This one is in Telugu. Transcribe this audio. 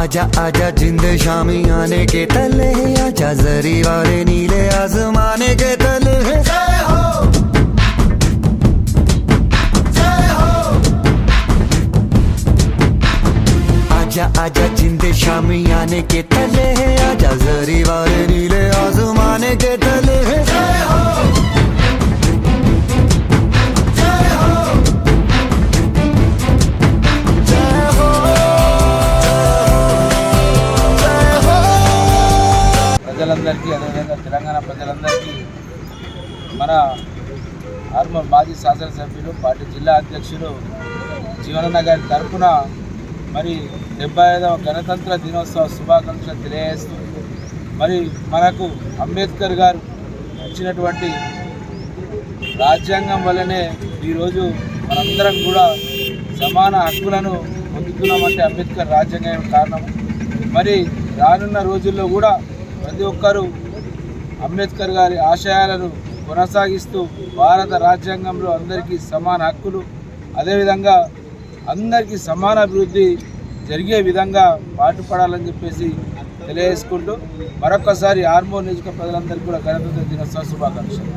आजा आजा जिंद शामी आने के तले आजा जरी वाले नीले आजमाने के तले जय हो। आजा आजा जिंदे शामी आने के तले है। आजा जरी वाले नीले ప్రజలందరికీ అదేవిధంగా తెలంగాణ ప్రజలందరికీ మన ఆర్మూర్ మాజీ శాసనసభ్యులు పార్టీ జిల్లా అధ్యక్షులు జీవనన్న గారి తరఫున మరి డెబ్బై ఐదవ గణతంత్ర దినోత్సవ శుభాకాంక్షలు తెలియజేస్తూ మరి మనకు అంబేద్కర్ గారు ఇచ్చినటువంటి రాజ్యాంగం వల్లనే ఈరోజు మనందరం కూడా సమాన హక్కులను పొందుతున్నామంటే అంబేద్కర్ రాజ్యాంగం కారణం మరి రానున్న రోజుల్లో కూడా ప్రతి ఒక్కరూ అంబేద్కర్ గారి ఆశయాలను కొనసాగిస్తూ భారత రాజ్యాంగంలో అందరికీ సమాన హక్కులు అదేవిధంగా అందరికీ సమాన అభివృద్ధి జరిగే విధంగా పాటుపడాలని చెప్పేసి తెలియజేసుకుంటూ మరొకసారి ఆర్మూర్ నియోజక ప్రజలందరికీ కూడా గణతంత్ర దినోత్సవ శుభాకాంక్షలు.